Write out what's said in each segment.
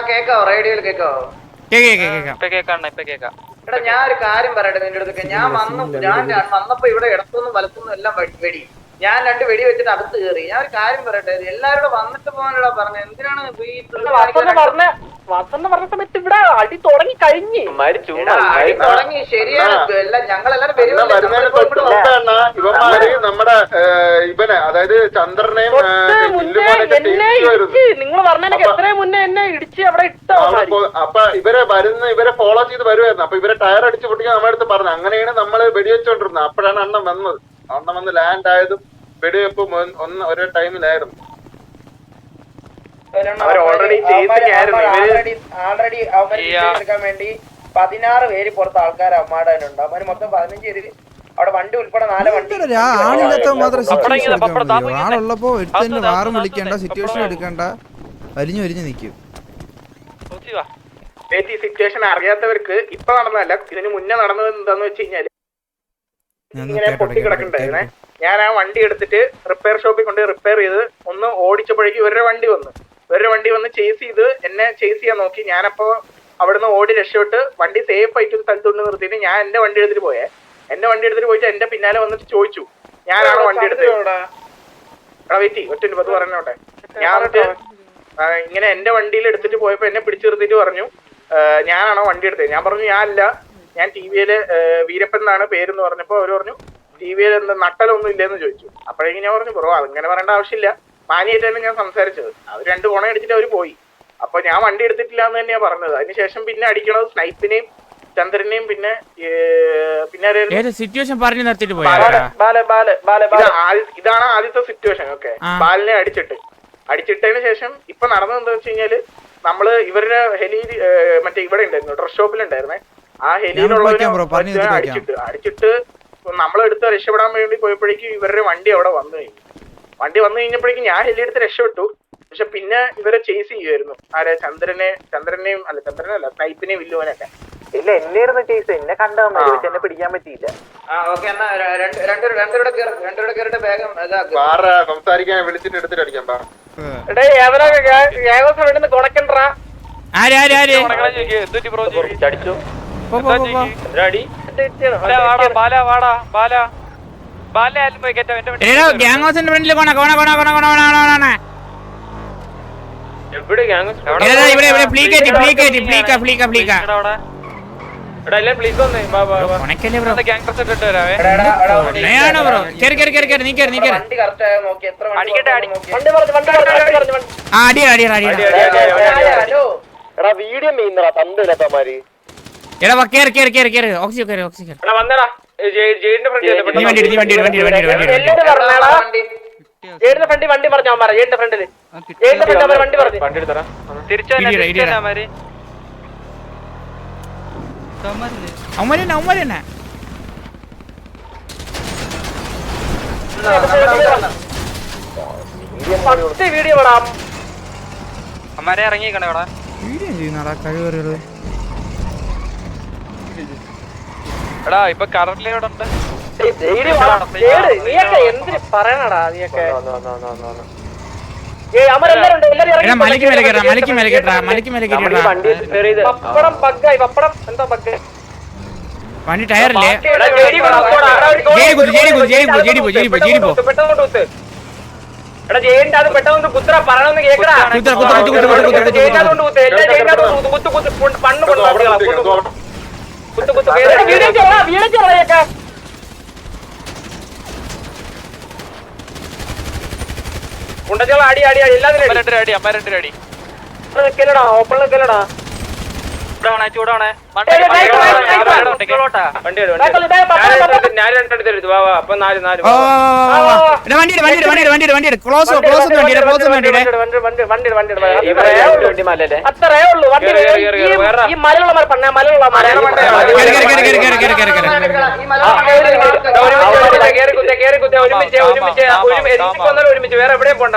കേക്കാവോ? റേഡിയോയിൽ കേക്കാവോ? കേക്കാം കേക്കാം കേക്കാം ഇപ്പൊ കേക്കാം ഇപ്പൊ കേക്കാം. എടാ ഞാൻ ഒരു കാര്യം പറയട്ടെ നിന്റെ അടുത്തൊക്കെ ഞാൻ വന്നു ഞാൻ ഞാൻ വന്നപ്പോ ഇവിടെ ഇടത്തുനിന്നും വലത്തുനിന്നും എല്ലാം വെടി- വെടി. ഞാൻ രണ്ട് വെടി വെച്ചിട്ട് അടുത്ത് കയറി. ഞാൻ ഒരു കാര്യം പറയട്ടെ എല്ലാരോടും വന്നിട്ട് പോകാനുള്ള പറഞ്ഞ. എന്തിനാണ് ഈ പറഞ്ഞ വസന്ത പറഞ്ഞ സമയത്ത് ഇവിടെ അടി തുടങ്ങി കഴിഞ്ഞ്. അടി തുടങ്ങി ശരിയാണ് എല്ലാം ഞങ്ങളെല്ലാരും നമ്മുടെ ഇവനെ അതായത് ചന്ദ്രനെയും നിങ്ങൾ പറഞ്ഞതിനൊക്കെ എത്രയും മുന്നേ എന്നെ ഇടിച്ച് അവിടെ ഇട്ടോ അപ്പൊ ഇവരെ വരുന്ന ഇവരെ ഫോളോ ചെയ്ത് വരുമായിരുന്നു അപ്പൊ ഇവരെ ടയർ അടിച്ച് പൊട്ടിക്കാൻ നമ്മുടെ അടുത്ത് പറഞ്ഞു. അങ്ങനെയാണ് നമ്മൾ വെടിവെച്ചോണ്ടിരുന്നത്. അപ്പോഴാണ് അണ്ണൻ വന്നത്. അണ്ണൻ വന്ന് ലാൻഡ് ആയതും വെടിവെപ്പ് ഒന്ന് ഒരേ ടൈമിലായിരുന്നു ആൾറെഡി അവന്മാര് എടുക്കാൻ വേണ്ടി പതിനാറ് പേര് പുറത്ത് ആൾക്കാർ അമ്മാടാനുണ്ട് അവന്മാര് മൊത്തം പതിനഞ്ച് പേര് അവിടെ വണ്ടി ഉൾപ്പെടെ നാല് വണ്ടി എന്തിനാ ആളില്ലാത്ത മാത്രം പപ്പടം സിറ്റുവേഷൻ എടുക്കാൻ? ആളുള്ളപ്പോ വാറും എടുക്കണ്ട. വലിഞ്ഞു വലിഞ്ഞു നിൽക്കും. സിറ്റുവേഷൻ അറിയാത്തവർക്ക് ഇപ്പൊ നടന്നതല്ല ഇതിന് മുന്നേ നടന്നത് എന്താന്ന് വെച്ച് കഴിഞ്ഞാൽ ഞാൻ ഇങ്ങനെ പൊട്ടി കിടക്കണ്ടായിരുന്നേ ഞാൻ ആ വണ്ടി എടുത്തിട്ട് റിപ്പയർ ഷോപ്പിൽ കൊണ്ട് റിപ്പയർ ചെയ്ത് ഒന്ന് ഓടിച്ചപ്പോഴേക്കും ഇവരുടെ വണ്ടി വന്നു. ഇവരുടെ വണ്ടി വന്ന് ചേസ് ചെയ്ത് എന്നെ ചേസ് ചെയ്യാൻ നോക്കി. ഞാനപ്പോ അവിടുന്ന് ഓടി രക്ഷപ്പെട്ട് വണ്ടി സേഫ് ആയിട്ട് ഒരു സ്ഥലത്ത് കൊണ്ട് നിർത്തിയിട്ട് ഞാൻ എന്റെ വണ്ടി എടുത്തിട്ട് പോയേ. എന്റെ വണ്ടി എടുത്തിട്ട് പോയിട്ട് എന്റെ പിന്നാലെ വന്നിട്ട് ചോദിച്ചു ഞാനാണ് വണ്ടി എടുത്തത്? എടാ വെയിറ്റ് ഒറ്റ പത്ത് പറഞ്ഞോട്ടെ ഞാൻ ഇങ്ങനെ എന്റെ വണ്ടിയിൽ എടുത്തിട്ട് പോയപ്പോ എന്നെ പിടിച്ചു നിർത്തിയിട്ട് പറഞ്ഞു ഞാനാണോ വണ്ടി എടുത്തത്? ഞാൻ പറഞ്ഞു ഞാനല്ല. ഞാൻ ടി വിയിൽ വീരപ്പൻ എന്നാണ് പേരെന്ന് പറഞ്ഞപ്പോ അവർ പറഞ്ഞു ടി വിയിൽ എന്താ നട്ടലൊന്നും ഇല്ലെന്ന് ചോദിച്ചു. അപ്പോഴേക്കും ഞാൻ പറഞ്ഞു ബ്രോ അതിങ്ങനെ പറയേണ്ട ആവശ്യമില്ല. മാനിയായിട്ട് തന്നെ ഞാൻ സംസാരിച്ചത്. അവർ രണ്ട് ഗുണം അടിച്ചിട്ട് അവർ പോയി. അപ്പൊ ഞാൻ വണ്ടി എടുത്തിട്ടില്ല എന്ന് തന്നെയാ പറഞ്ഞത്. അതിനുശേഷം പിന്നെ അടിക്കണത് സ്നൈപ്പിനെയും ചന്ദ്രനെയും പിന്നെ പിന്നെ സിറ്റുവേഷൻ പറഞ്ഞു നിർത്തിട്ട് ഇതാണ് ആദ്യത്തെ സിറ്റുവേഷൻ ഓക്കെ. ബാലിനെ അടിച്ചിട്ട്. അടിച്ചിട്ടതിന് ശേഷം ഇപ്പൊ നടന്നത് എന്താ വെച്ച് കഴിഞ്ഞാൽ നമ്മൾ ഇവരുടെ ഹെലി മറ്റേ ഇവിടെ ഉണ്ടായിരുന്നു ഡ്രസ് ഷോപ്പിലുണ്ടായിരുന്നേ ആ വയ്ക്കാം. അടിച്ചിട്ട് അടിച്ചിട്ട് നമ്മളെടുത്ത് രക്ഷപ്പെടാൻ വേണ്ടി പോയപ്പോഴേക്കും ഇവരുടെ വണ്ടി അവിടെ വന്നു കഴിഞ്ഞു. വണ്ടി വന്നു കഴിഞ്ഞപ്പോഴേക്കും ഞാൻ ഹെലി എടുത്ത് രക്ഷപ്പെട്ടു. പക്ഷെ പിന്നെ ഇവരെ ചേസ് ചെയ്യുമായിരുന്നു ആരെ? ചന്ദ്രനെ ചന്ദ്രനെയും അല്ല ചന്ദ്രനല്ല സ്നൈപ്പിനെയും വില്ലുവനൊക്കെ ഇല്ല എന്നെ ഇരുന്ന് ചേസ് എന്നെ കണ്ടാ പക്ഷെ എന്നെ പിടിക്കാൻ പറ്റിയില്ല. സംസാരിക്കാൻ വിളിച്ചിട്ട് എടുത്തിട്ട് അടിക്കാൻ കൊണക്കണ്ടാ ആര് ആര് ആര്? എന്തുറ്റി ഗ്യാങ്സിന്റെ ഫ്രണ്ടിൽ കോണ വീഡിയോ മെയിൻ തന്നില്ല എടാ വാ കേറ് കേറ് കേറ് കേറ്. ഓക്സിജൻ കേറ് ഓക്സിജൻ കേറ്. നീ വണ്ടി എടുത്ത്, നീ വണ്ടി എടുത്ത്, വണ്ടി എടുത്ത്, വണ്ടി എടുത്ത്, വണ്ടി. എടുത്ത്. ജയിലിന്റെ ഫ്രണ്ട് വണ്ടി പറഞ്ഞാൽ പറ ജയിലിന്റെ ഫ്രണ്ടിൽ ജയിലിന്റെ ഫ്രണ്ട് അവർ വണ്ടി പറഞ്ഞു. ഇടിയെടാ, ഇടിയെടാ. അവന്മാര് തന്നെ, അവന്മാര്. തന്നെ. പത്ത് വീഡിയോ ഇറങ്ങിക്കണേ ഇവിടെ വീഡിയോ ചെയ്യുന്നാടാ കഴിവേറിയത് എടാ ഇപ്പൊ കറന്റ് ഇവിടെ ഉണ്ട്? എന്തിനു പറയണടാ നീയൊക്കെ? മലക്ക് മേലെ മലക്ക് മേലെ മലക്ക് മേലെ പപ്പടം ബഗ്ഗായി പപ്പടം എന്താ ബഗ്ഗായി വണ്ടി ടയറില്ലേ? ജേരി കുത്തു ജേരി കുത്തു ജേരി പോ ജേരി പോ ജേരി പോ ജേരി പോ പെട്ടെന്ന് കുത്തുറ പറയണമെന്ന് കേക്കടാ. കുത്തു കുത്തു വീടിച്ചു വീടിച്ചു കളയൊക്കെ കുണ്ടച്ചോള അടി അടി അടി എല്ലാത്തിനും അടി. അമ്മ രണ്ടര അടി നിക്കലടാ ഓപ്പൺ നിക്കലടാ ചൂടാണ് ചൂടാണ് വണ്ടി വണ്ടി വണ്ടി വണ്ടി വണ്ടി ക്ലോസ് ക്ലോസ് ക്ലോസ് വണ്ടി ഒരുമിച്ച് ഒരുമിച്ച് വേറെ എവിടെയും പോണ്ട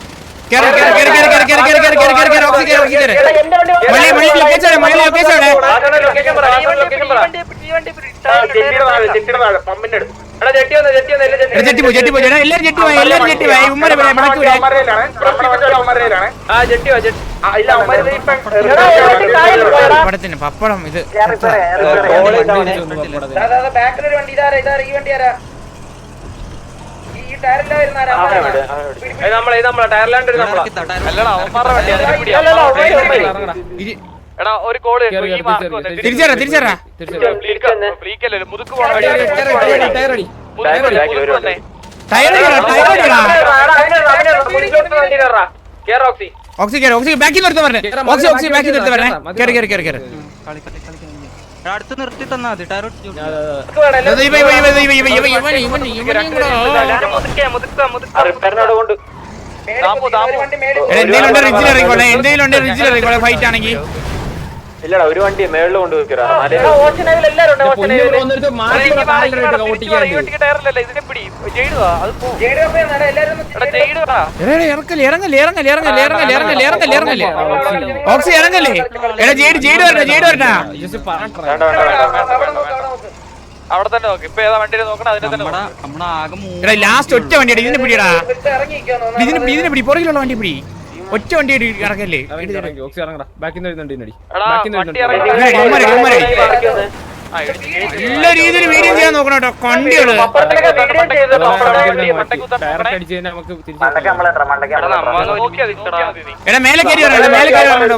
വരാ. കേറ് കേറ് കേറ് കേറ് കേറ് കേറ് കേറ് കേറ് കേറ് കേറ് ഓക്സി കേറ് ഓക്സി കേറ് മള്ളി, മള്ളി, ലൊക്കേഷൻ ആണ് മള്ളി, ലൊക്കേഷൻ ആണ് ജെട്ടി വന്ന്, ജെട്ടി വന്ന്, ചെട്ടി പോ ചെട്ടി പോ ചേട്ടാ എല്ലാരും ചെട്ടി പോയി എല്ലാരും ചെട്ടി പോയി ഉമ്മരെ നമ്മുടെ വിളക്ക് വണ്ടി അവന്മാരുടെയിലാണ്. നമ്മുടെ വണ്ടി അവന്മാരുടെയിലാണ്. ആ, ജെട്ടി വാ, ജെട്ടി. ഇല്ല അവന്മാര് ദേ ഇപ്പം എടാ, ജെട്ടി താഴെ പോയടാ. പപ്പടത്തിന് പപ്പടം ഇത് ബാക്കിൽ ഒരു വണ്ടി ഇതാരാ ഇതാരാ ഈ വണ്ടി ആരാ നമ്മളെ നമ്മളെ ടയർലാൻഡ് നമ്മളെ. അല്ലടാ അവന്മാരുടെ വണ്ടി അതിനെ പിടിയാ എടാ ഒരു കോൾ തിരിച്ചേരാ തിരിച്ചേരാ ബ്രീക്കല്ലേ മുതുക്ക് പോണ. ഓക്സി. ഓക്സി ബാക്കി നിർത്താൻ പറഞ്ഞേ. ഓക്സി ഓക്സി ബാക്കി നിർത്താൻ പറഞ്ഞേ. കയറി കയറി കയറി കയറി അടുത്ത് നിർത്തി തന്നാ മതി എന്തെങ്കിലും ഉണ്ട് റിജിൽ ഇറങ്ങിക്കോളെ എന്തെങ്കിലും ഉണ്ട് റിജിൽ ഇറങ്ങിക്കോളെ ഫൈറ്റ് ആണെങ്കിൽ ഇല്ലടാ ഒരു വണ്ടി മേളിൽ കൊണ്ട് വെക്കടാ ഇറങ്ങല്ലേ ഇറങ്ങല്ലേ ഇറങ്ങല്ലേ ഇറങ്ങല്ലേ ഇറങ്ങല്ലേ ഇറങ്ങല്ലേ ഇറങ്ങല്ലേ. ഇറങ്ങല്ലേ ഓക്സി ഇറങ്ങല്ലേ? എടാ ജെയ്ഡ് ജെയ്ഡ് വരണ ജെയ്ഡ് വേണ്ട അവിടെ തന്നെ നോക്ക്. ഇപ്പൊ ഏതാ വണ്ടിയിൽ നോക്കണം? അതിനെ തന്നെ ലാസ്റ്റ് ഒറ്റ വണ്ടിയാണ് ഇതിനെ പിടിയടാ. ഇതിന് ഇതിനെ പിടി പുറകിലുള്ള വണ്ടി പിടി. ഒറ്റ വണ്ടി ഇറങ്ങല്ലേ എല്ലാ രീതിയിലും വീര്യം ചെയ്യാൻ നോക്കണം കേട്ടോ കണ്ടികൾ എടാ മേലെ കയറി വരണം മേലെ കയറി വരണ്ടോ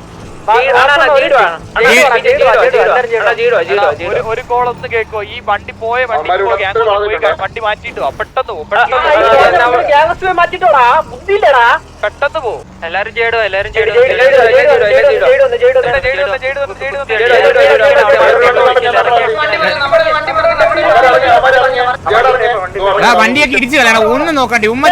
ഒരു കോളൊന്ന് കേക്കോ. ഈ വണ്ടി പോയ വണ്ടി വണ്ടി മാറ്റിട്ട് പെട്ടെന്ന് പോ പെട്ടെന്ന് പോ. എല്ലാരും ചെയ്തോ എല്ലാരും വണ്ടിയൊക്കെ ഇടിച്ചു കളയണം. ഒന്നും നോക്കണ്ടേ ഉമ്മ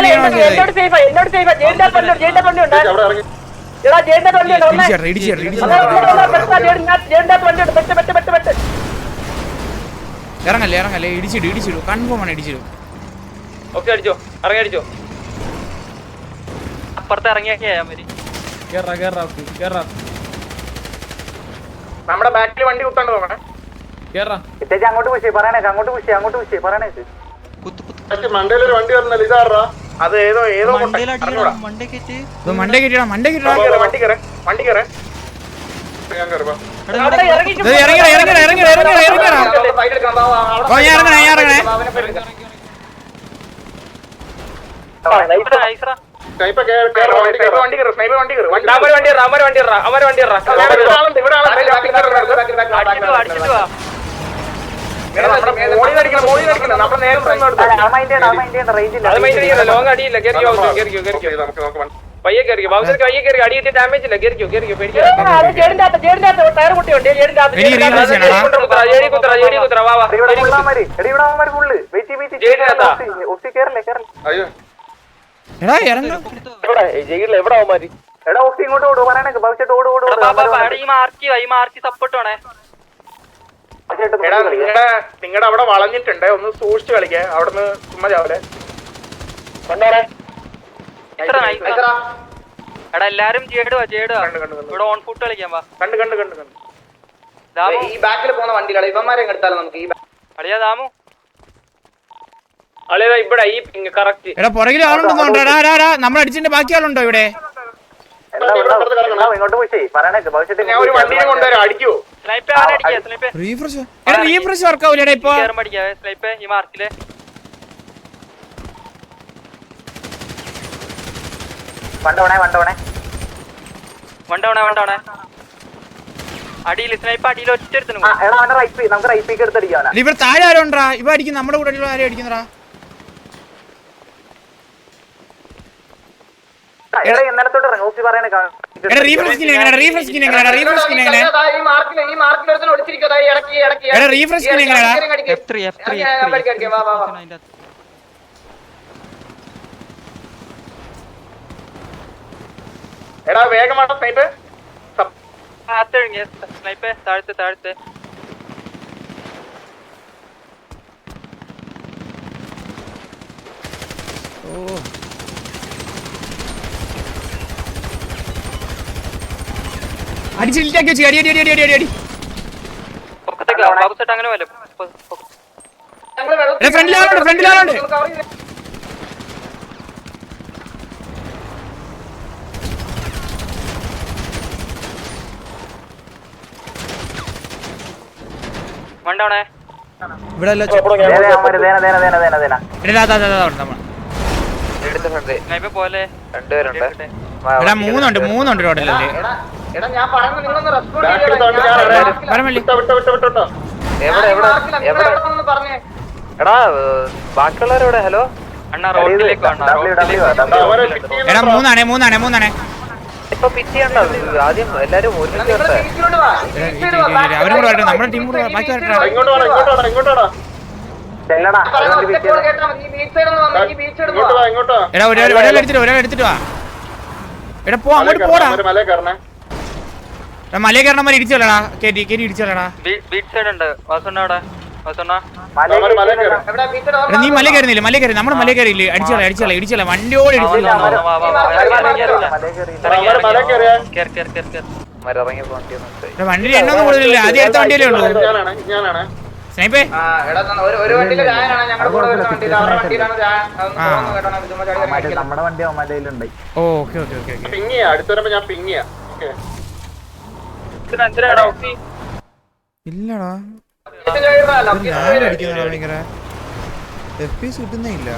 ഇറങ്ങല്ലേ ഇറങ്ങല്ലേ ഇടിച്ചിടും ഇടിച്ചിടും കൺഫേം ആണ് ഇടിച്ചിടും. ഓക്കെ അടിച്ചോ ഇറങ്ങി അടിച്ചോ. അപ്പുറത്ത് ഇറങ്ങിയാക്കിയാ നമ്മുടെ ബാറ്ററി വണ്ടി കുത്തണ്ട് പോകണേ. അങ്ങോട്ട് അങ്ങോട്ട് അങ്ങോട്ട് മണ്ടയിലൊരു വണ്ടി വന്നല്ലോ ഇതാറാ അത് ഏതോ ഏതോ മണ്ടേ കയറ്റി. മണ്ടേ കയറ്റിടാ മണ്ടേ കയറ്റിടാ. വണ്ടി കയറ വണ്ടി കയറ. വണ്ടി വണ്ടി വണ്ടി ലോങ് അടിയില്ല കയറിയോ കയറിയോ കയറിയോ പയ്യെ കയറി ബാബുസർ കയ്യെ കയറി അടിയിട്ട് ഡാമേജ് ഇല്ല. കയറിക്കോ കയറിക്കോ പേടിക്കാ. ഇങ്ങോട്ട് ഓടോ പറയാനൊക്കെ ബാബുസേട്ട് ഓടോ ഓടോ ഈ മാർക്കി സപ്പോർട്ട് വേണേ. നിങ്ങളുടെ നിങ്ങളുടെ അവിടെ വളഞ്ഞിട്ടുണ്ട്. ഒന്ന് സൂക്ഷിച്ചു കളിക്കുക അവിടുന്ന് ചുമ്മാ nice എടാ. എല്ലാരും ജേടുവാ ജേടുവാ ഇവിടെ ഓൺ ഫുട്ട് കളിക്കാൻ വാ. കണ്ടു കണ്ടു കണ്ടു കണ്ടു. ഈ ബാക്കിൽ പോകുന്ന വണ്ടികളെ ഇവന്മാരെ എടുത്താലോ നമുക്ക് ഈ അളിയാ ദാമു ഇവിടെ ഈ കറക്റ്റ് എടാ പുറകിൽ നമ്മൾ അടിച്ചിട്ട് ബാക്കി ആളുണ്ടോ ഇവിടെ? കിടക്കണം ഞാൻ ഒരു വണ്ടിയെ കൊണ്ടുവരാം അടിക്കാ. റീഫ്രഷ് റീഫ്രഷ് വർക്ക് ആവില്ലടാ ഇപ്പൊ. ഇവർ താഴെ ആരോണ്ടാ ഇവ അടിക്കും നമ്മുടെ കൂടെ ആരും അടിക്കുന്നടാ എടാ വേഗമാണ് സ്നൈപ്പ് സ്നൈപ്പ് താഴത്തെ താഴത്തെ. ഓ. അടിച്ച് വെച്ചു അടി അടി അടി അടി അടി അടി. ഇവിടെ മൂന്നുണ്ട് മൂന്നുണ്ട് റോഡിലല്ലേ എടാ ഞാൻ പറയുന്നത് നിങ്ങളൊന്ന് റെസ്പോണ്ട് പറഞ്ഞേ എടാ ഹലോ? എടാ മൂന്നാണേ മൂന്നാണേ മൂന്നാണേ. ആദ്യം അവരും നമ്മുടെ എടാ എടുത്തിട്ട് വാ എടാ പോ അങ്ങോട്ട് പോടാ. മലയെ കയറണ മല ഇടിച്ചല്ലടാ. കേറ്റി കേറ്റി ഇടിച്ചല്ലടാ. നീ മല കയറുന്നില്ല മല കയറി നമ്മുടെ മല കയറി അടിച്ചോളെ അടിച്ചോളെ ഇടിച്ചോളെ. വണ്ടിയോട് ഇടിച്ചോളെ. വണ്ടി എണ്ണൊന്നും കൂടുതലില്ല. ആദ്യം അടുത്ത വണ്ടിയല്ലേ ഉള്ളൂ. സ്നേഹിപ്പേ. Okay okay okay okay. അടുത്ത് വരുമ്പോ ഞാൻ പിങ്ങിയാ. ഇല്ലടാ. ഭയങ്കര ഇല്ല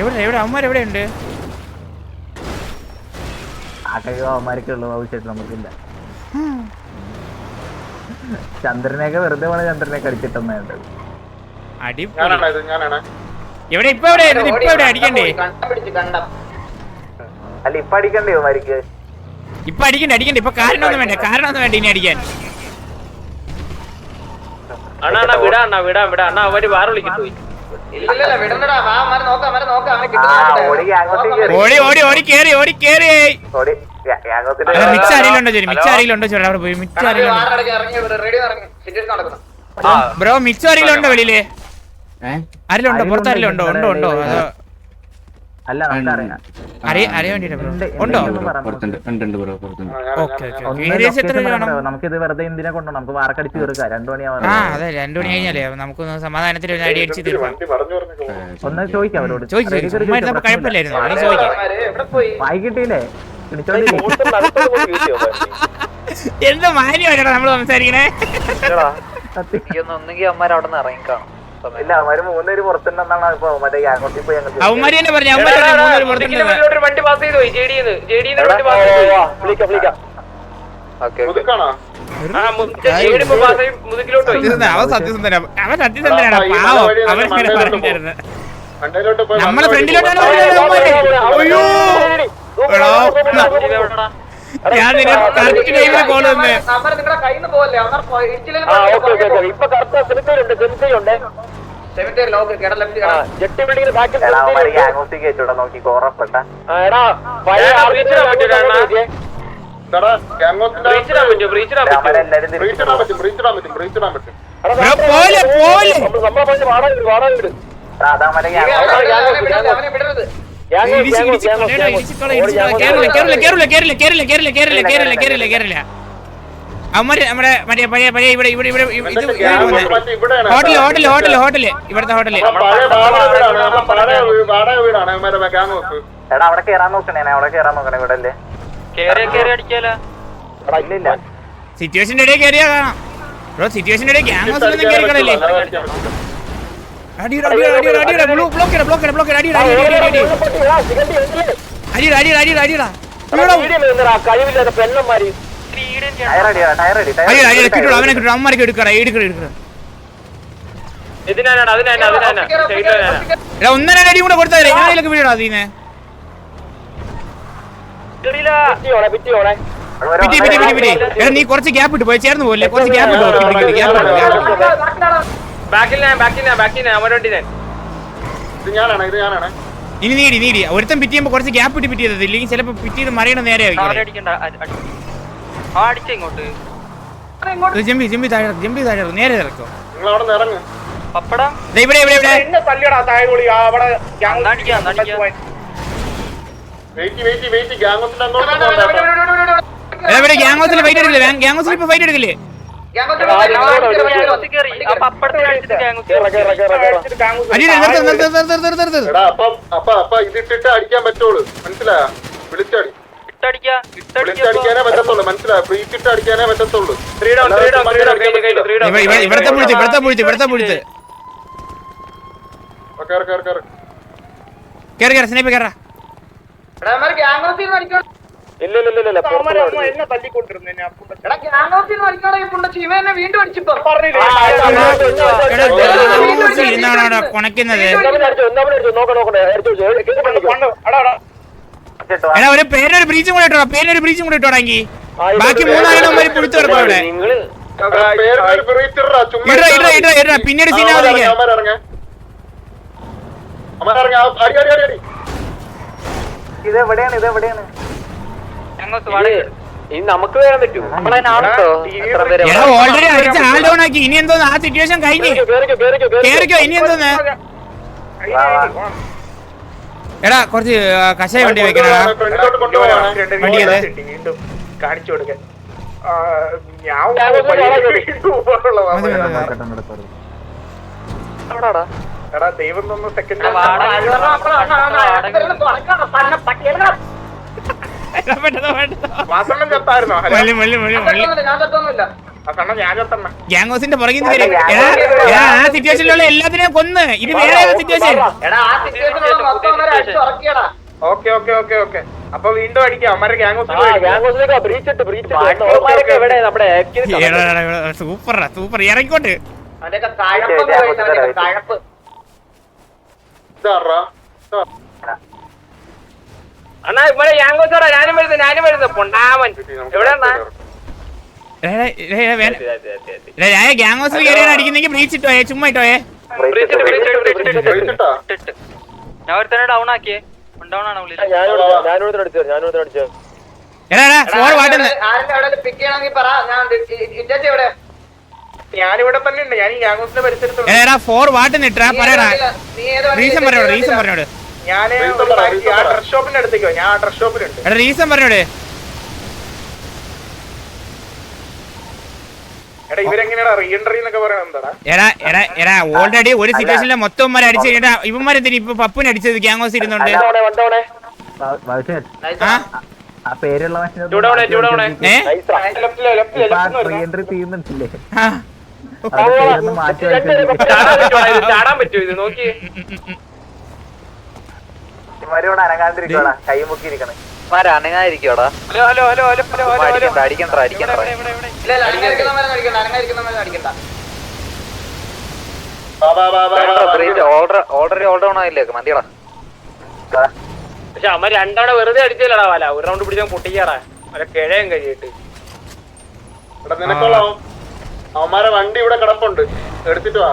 എവിടെ എവിടെ? അമ്മമാർ എവിടെ ഉണ്ട് അമ്മമാരൊക്കെയുള്ള ഭവിഷ്യത്തിൽ നമുക്കില്ല. ചന്ദ്രനെയൊക്കെ വെറുതെ വേണം ചന്ദ്രനെ അടിച്ചിട്ടുണ്ടായിട്ട് എവിടെ? ഇപ്പൊ എവിടെ? ഇപ്പൊ എവിടെ? അടിക്കണ്ടേ? അല്ല ഇപ്പൊ അടിക്കണ്ടേ മരിക്ക് ഇപ്പൊ അടിക്കണ്ട അടിക്കണ്ട. ഇപ്പൊ കാരണമൊന്നും വേണ്ട കാരണമൊന്നും വേണ്ട ഇനി അടിക്കാൻ. അണ്ണാ അണ്ണാ വിടാ അണ്ണാ വിടാ വിടാ. അണ്ണാ അവർ വേറെ വിളിക്കുന്നു ഓടി ഓടി ഓടി ഓടി കേറി ഓടി കേറി. മിക്സ് ആരെങ്കിലും ഉണ്ടോ ചോദി മിക്സ് ആരെങ്കിലും ഉണ്ടോ ചോദിച്ചു അവിടെ പോയി മിക്സ് ആരെങ്കിലും ബ്രോ മിക്സ് ആരെങ്കിലും ഉണ്ടോ വെളിയിൽ? ആരെങ്കിലും ഉണ്ടോ? ഉണ്ടോ? ഉണ്ടോ ഉണ്ടോ? അതോ അല്ല നമുക്ക് ഇത് വെറുതെ കൊണ്ടോ നമുക്ക് കഴിഞ്ഞാലേ അടിച്ച് തീർക്കാം. അവരോട്. എന്ത് നമ്മൾ സംസാരിക്കണേ? ഒന്നുകിൽ അമ്മാരവിടെ നിന്ന് ഇറങ്ങിക്കാണും. ഇല്ല അവന്മാര് മൂന്നുപേര് പുറത്തുണ്ടെന്നാണ് ഇപ്പൊ മറ്റേ ഗ്യാങ്ങോട്ടിൽ പോയി ഞങ്ങൾ അവന്മാര് തന്നെ പറഞ്ഞു അവന്മാര് മൂന്നുപേര് പുറത്തുണ്ടെന്ന് ഒരു വണ്ടി പാസ് ചെയ്തു പോയി ജെഡിന്ന് ജെഡിന്ന് വണ്ടി പാസ് ചെയ്ത് മുതുകിലോട്ട് പോയി അവൻ സത്യസന്ധന അവൻ സത്യസന്ധനാണ് പാവം അവൻ ഇങ്ങനെ പറഞ്ഞിരുന്നത് നമ്മളെ ഫ്രണ്ടിലോട്ടാണ് ഞാൻ കറക്റ്റ് ടൈമിൽ കോൾ തന്നെ ഇപ്പൊ കറക്റ്റ് സെമിത്തേരുണ്ട് സെമിത്തേരുണ്ട് ജെട്ടി ബിൽഡിംഗിന് ബാക്കിൽ പോലെ പോലെ നമ്മളെ വാടക വീട് വാടക വീട്. ഇടിച്ച് ഇടിച്ച് കൊല്ലടാ, ഇടിച്ച് കൊള്ള, ഇടിച്ച് കൊള്ള. കേറില്ല കേറില്ല കേറില്ല കേറില്ല കേറില്ല കേറില്ല കേറില്ല കേറില്ല കേറില്ല കേറില്ല അവന്മാര് നമ്മുടെ മറ്റേ പഴയ പഴയ ഇവിടെ ഇവിടെ ഇവിടെ ഇത് hotel hotel hotel hotel hotel hotel hotel hotel ഇവിടുത്തെ ഹോട്ടൽ എടാ അവിടെ കേറാൻ നോക്കണേ അവിടെ കേറാൻ നോക്കണേ ഇവിടെ അല്ലേ സിറ്റുവേഷന്റെ ഇടയിൽ കയറിയാ കാണാം ബ്രോ സിറ്റുവേഷന്റെ ഇടയിൽ ഗ്യാങ് ഹൗസിൽ ഒന്നും കയറി കളല്ലേ അടിയുടെ അടിയുടെ അടിയുടെ അടിയുടെ ബ്ലൂ ബ്ലോക്കട ബ്ലോക്കട ബ്ലോക്കട അടിയുടെ അടിയുടെ അടിയുടെ അടിയുടെ അടിയുടെ അടിയുടെ അടിയുടെ അവനെ കിട്ടും അമ്മമാരൊക്കെ എടുക്കട എടുക്കട എടുക്കട ഒന്നര അടി കൂടെ കൊടുത്താൽ ഞാനിലേക്ക് വീടാ അതീനെ പിടി പിടി പിടി പിടി നീ കുറച്ച് ഗ്യാപ്പ് ഇട്ട് പോയി ചേർന്ന് പോലെ കുറച്ച് ഗ്യാപ്പ് ഇട്ടോ ഗ്യാപ്പ് ഇട്ടോ ഗ്യാപ്പ് ബാക്കിൽ ഞാൻ ബാക്കിൽ ഞാൻ ബാക്കിൽ ഞാൻ അവരോണ്ടി ഞാൻ. ഇത് ഞാനാണ് ഇത് ഞാനാണ്. ഇനി നീടി നീടി ഒരുത്തൻ പിറ്റ് ചെയ്യുമ്പോ കുറച്ച് ഗ്യാപ്പ് ഇട്ട് പിറ്റി ചെയ്തത് ഇല്ലെങ്കിൽ ചിലപ്പോ പിറ്റി ചെയ്ത് മറിയണ നേരെ ജമ്പി ജമ്പി താഴെ ഇറക്ക്, ജമ്പി താഴെ നേരെ ഇറക്കോ. നിങ്ങൾ അവിടെ നിന്ന് ഇറങ്ങ്. പപ്പടം? ദേ ഇവിടെ ഇവിടെ ഇവിടെ. എന്നെ തല്ലിയടാ താഴെ വിളി അവിടെ അടിക്കാം, അടിക്കാം. വെയിറ്റ് വെയിറ്റ് വെയിറ്റ് ഗ്യാങ്ങത്തിന്റെ അങ്ങോട്ട് പോകണ്ട. എടാ ഇവിടെ ഗ്യാങ് ഫൈറ്റ് എടുക്കില്ലേ? ഗ്യാങ് ഹൗസിൽ ഇപ്പൊ ഫൈറ്റ് എടുക്കില്ലേ? അപ്പൊ അപ്പൊ അപ്പൊ ഇതിട്ടിട്ട് അടിക്കാൻ പറ്റുള്ളൂ. മനസ്സിലായ? വിളിച്ചടി. ഇവിടത്തെ പുളിച്ച് ഇവിടത്തെ പുളിച്ച് ഇവിടത്തെ പുളിച്ച്. കേറ് കേറ് സ്നേപ്പ് കേറാ ഇല്ല ഇല്ല ഇല്ല. എന്നെ തല്ലിക്കൊണ്ടിരുന്നു എടാ ഒരു പേരിനൊരു ബ്രീച്ചും കൂടെ ഇട്ടോ പേരിനൊരു ബ്രീച്ചും കൂടെ ഇട്ടോടാങ്കി ആ, ഇത് ബാക്കി മൂന്നാലെണ്ണം വരെ പുഴുത്ത് കിടക്കും അവിടെ പിന്നീട് സീനാവാതിരിക്കാൻ ഇതെവിടെയാണ് അമരറങ്ങ നമുക്ക് വരാൻ പറ്റൂ ഓൾറെഡി അടിച്ച ആൾ ഡൗൺ ആക്കി ഇനി എന്തോന്ന് ആ സിറ്റുവേഷൻ കഴിഞ്ഞു കേറിക്കോ ഇനി എന്തോന്ന് എടാ കുറച്ച് കഷായ വണ്ടി വെക്കണടാ വണ്ടി? വീണ്ടും കാണിച്ചു കൊടുക്കാൻ ഞാൻ ദൈവം തന്ന സെക്കൻഡ് ഗ്യാങ് പുറകിൽ നിന്ന് വരും. എടാ ആ സിറ്റുവേഷനിലുള്ള എല്ലാത്തിനെയും കൊന്ന്. ഇത് വേറെ situation okay okay okay okay. അപ്പൊ വീണ്ടും അടിക്കാം. അമ്മരെ ഗ്യാങ് ആ ഗ്യാങ് ഹൗസിലേക്ക് ബ്രീച്ച് ഇട്ട് ബ്രീച്ച് ഇട്ട് അവന്മാരൊക്കെ എവിടെ നമ്മുടെ ആക്റ്റീവ് സൂപ്പറാ സൂപ്പർ ഇറങ്ങിക്കോട്ട് ഇതാറാ അണ്ണാ ഇവിടെ യാങ്കോസാറാ ഞാനും വരുന്നത് ഞാനും വരുന്നത് പൊണ്ടാമൻ എവിടെ ഞാൻ ഗ്യാങ് ഹൗസിൽ കയറിയാണ് അടിക്കുന്നെങ്കിൽ ബ്രീച്ച് ഇട്ടോ ചുമ്മാ ഇട്ടോയെ. ബ്രീച്ചിട്ടാ ഞാൻ ഒരുത്തനെ ഡൗൺ ആക്കിയേ. ഡൗൺ ആണ് ഞാനിവിടെ തന്നെ ഉണ്ട്. ഞാൻ ഈ ഗ്യാങ് ഹൗസിന്റെ പരിസരത്തുണ്ട് ഫോർ വാട്ടിന് ഇട്ടാ പറയടാ. റീസൺ പറഞ്ഞോട് റീസൺ പറഞ്ഞോട് ആ ആ എടാ റീസൺ പറഞ്ഞോട്. എടാ എടാ എടാ ഓൾറെഡി ഒരു സിറ്റുവേഷനിലെ മൊത്തം ഇവന്മാരെ അടിച്ചു കഴിഞ്ഞാ ഇവന്മാരെന്തിനാ ഇപ്പൊ പപ്പുനെ അടിച്ചത്? ഗ്യാങ്സ് ഇരുന്നുണ്ട്. വണ്ടോണേ ആ ടു ഡൗൺ ടു ഡൗൺ ഏ? പറ്റുമോ ഇത് നോക്കി അനങ്ങാതിരിക്കോടാ hello hello hello hello hello hello hello അടിക്കണ്ട അടിക്കണ്ട ബാ ബാ ബാ ബാ ബാ ഓൾറെഡി ഓൾ ഡൗൺ ആയില്ലേ? മതിയടാ പക്ഷെ അമ്മ രണ്ടവണ വെറുതെ അടിച്ചില്ലടാ വല. ഒരു റൗണ്ട് പിടിച്ചാൽ പൊട്ടിക്കാടാ. അവരെ കിഴയും കഴിയിട്ട്. എടാ നിനക്കോളാം അവന്മാരെ വണ്ടി ഇവിടെ കിടപ്പുണ്ട്. എടുത്തിട്ട് വാ.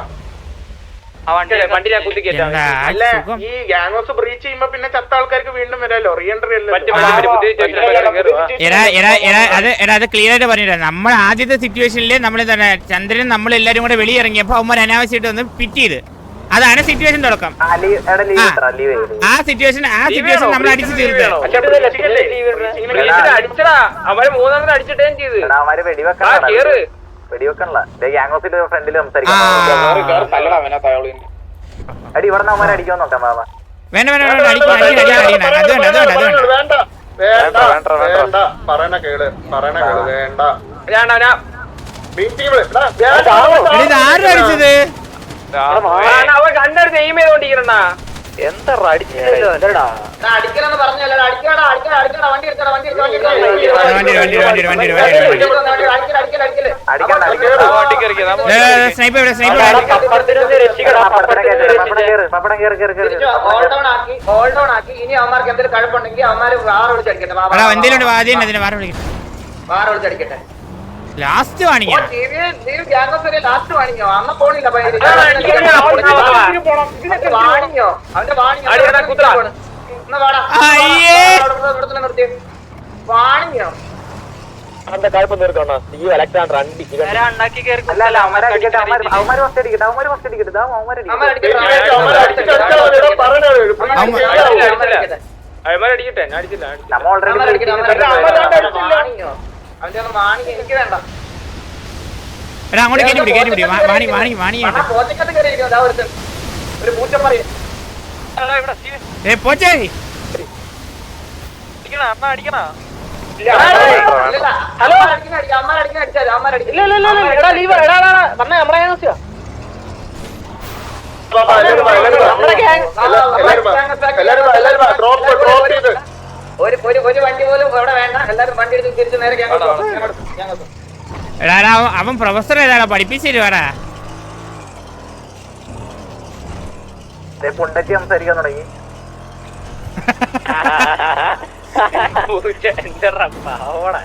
വണ്ടി വണ്ടി ഞാൻ കുത്തി കയറ്റാം. എന്താ അല്ല സുഖം? ഈ ഗ്യാങ് ഹൗസ് ബ്രീച്ച് ചെയ്യുമ്പോ പിന്നെ ചത്ത ആൾക്കാർക്ക് വീണ്ടും വരാലോ? റീ എൻട്രി പറ്റും, അല്ലേ പറ്റും, പറ്റും. പുതിയ സ്റ്റേഷനിൽ കയറുവാ. എടാ എടാ എടാ അത് എടാ അത് ക്ലിയർ ആയിട്ട് പറഞ്ഞില്ല നമ്മൾ ആദ്യത്തെ സിറ്റുവേഷനിൽ നമ്മൾ തന്നെ ചന്ദ്രൻ നമ്മൾ എല്ലാരും കൂടെ വെളിയിറങ്ങിയപ്പോ അവന്മാർ അനാവശ്യമായിട്ട് ഒന്ന് പിറ്റ് ചെയ്ത്. അതാണ് സിറ്റുവേഷൻ തുടക്കം. ആ. ആ സിറ്റുവേഷൻ ആ സിറ്റുവേഷൻ നമ്മൾ അടിച്ചു തീർത്ത്. അടിച്ചടാ. അവർ മൂന്നാമത് അടിച്ചിട്ടേം ചെയ്ത്. ആ കേറ്. വേണ്ട വേണ്ട വേണ്ട അടിക്കണം അടിക്കണം അടിക്കണം അടിക്കണം അത് വേണ്ട അത് വേണ്ട അത് വേണ്ട വേണ്ട വേണ്ട. വേണ്ട. പറയണ കേൾ പറയണ കേൾ വേണ്ട. ഞാൻ എടാ, ഇത് ആരും അടിച്ചത് അവൻ കണ്ടെടുത്ത് എയിം ചെയ്തോണ്ടിരിക്കണ എന്താ അടിച്ചില്ലല്ലോ അടിക്കലെന്ന് പറഞ്ഞല്ലോ അടിക്കടാ അടിക്കടാ അടിക്കടാ വണ്ടി എടുക്കടാ വണ്ടി എടുക്കടാ വണ്ടി ഇനി അവന്മാർക്ക് എന്തെങ്കിലും കഴപ്പുണ്ടെങ്കിൽ അവന്മാര് വിളിച്ചടിക്കട്ടെ വാറ വിളിച്ചടിക്കട്ടെ ലാസ്റ്റ് വാണിങ്ങ ലാസ്റ്റ് വാണിങ്ങോ അവന്റെ കുഴപ്പം തീർക്കണോ ഈ അലക്സാണ്ടർ അടിക്കട്ടെ അവന്മാര് അടിച്ചിട്ട് അവന്റെ ഒന്ന് വാണിങ്ങോ എനിക്ക് വേണ്ട എടാ അങ്ങോട്ട് കയറ്റി പിടി കയറ്റി പിടി വാണി വാണി വാണി പോച്ചക്കത്ത് ഒരുത്തൻ ഒരു പൂച്ചൻ പറയും ഏ പോച്ചേ അടിക്കണ ഹലോ അമ്മ നമ്മളെ ഡ്രോപ്പ് ഡ്രോപ്പ് ചെയ്ത് ഒരു ഒരു ഒരു വണ്ടി പോലും അവിടെ വേണ്ട. എല്ലാരും വണ്ടി എടുത്ത് തിരിച്ച് നേരെ എടാ അവൻ- പ്രൊഫസർ ഏതാടാ പഠിപ്പിച്ചിരുവാടാ വേടാ. പൊണ്ടറ്റി സംസാരിക്കാൻ തുടങ്ങി. എന്റെ പാവണ